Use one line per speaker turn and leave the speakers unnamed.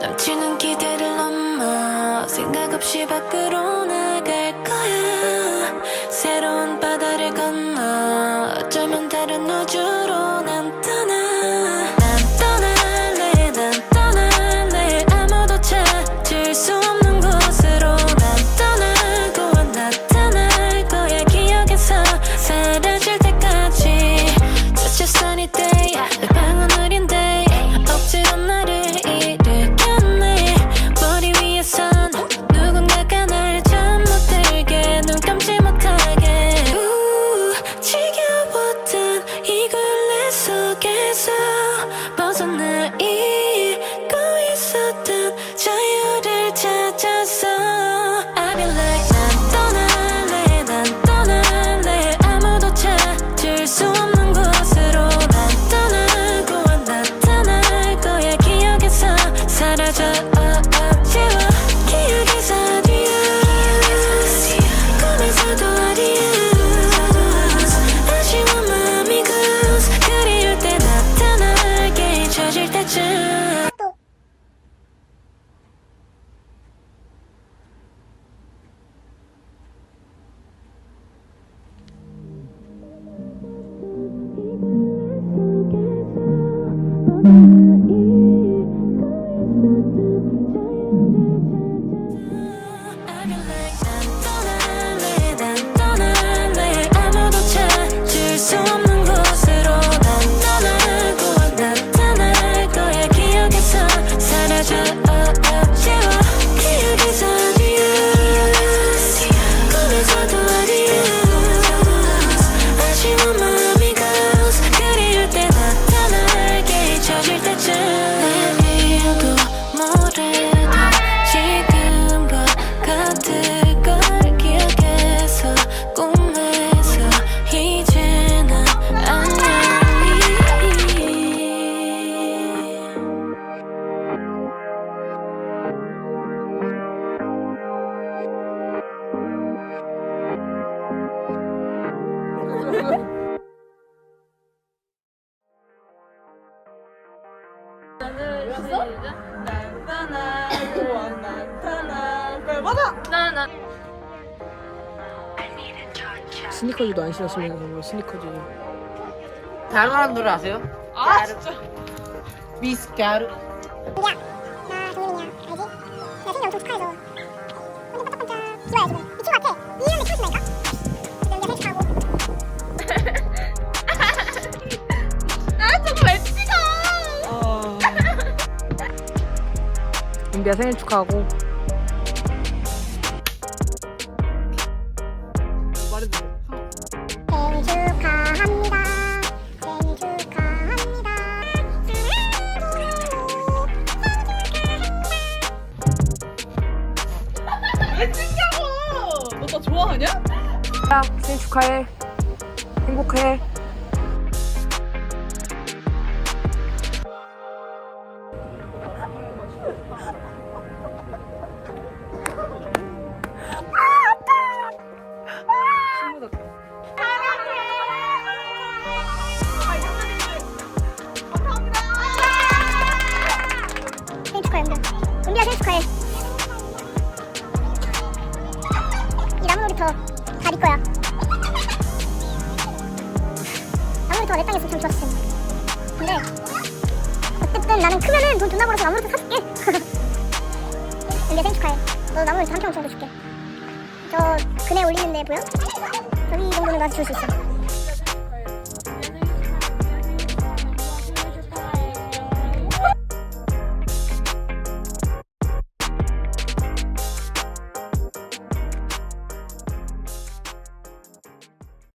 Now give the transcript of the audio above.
넘치는 기대를 넘어 생각 없이 밖으로 나 난
스니커즈도 안 신었으면 스니커즈
다루라는 노래 아세요?
아 진짜
미스 가루
야, 나 동현이야. 알지? 나 생일 엄청 축하해줘. 반짝반짝. 좋아해 지
은비야 생일 축하하고
생일 축하합니다. 생일 축하합니다.
왜 찍냐고 너나 좋아하냐?
야 생일 축하해
행복해 이 나무 놀이터 다네 거야. 나무 놀이터가 내 땅이었으면 참 좋았을 텐데. 근데 어쨌든 나는 크면은 돈 존나 벌어서 나무 놀이터 사줄게. 은비야 생일 축하해. 너 나무 놀이터 한평 정도 줄게. 저 그네 올리는데 보여? 저기 정도는 나한테 줄수 있어.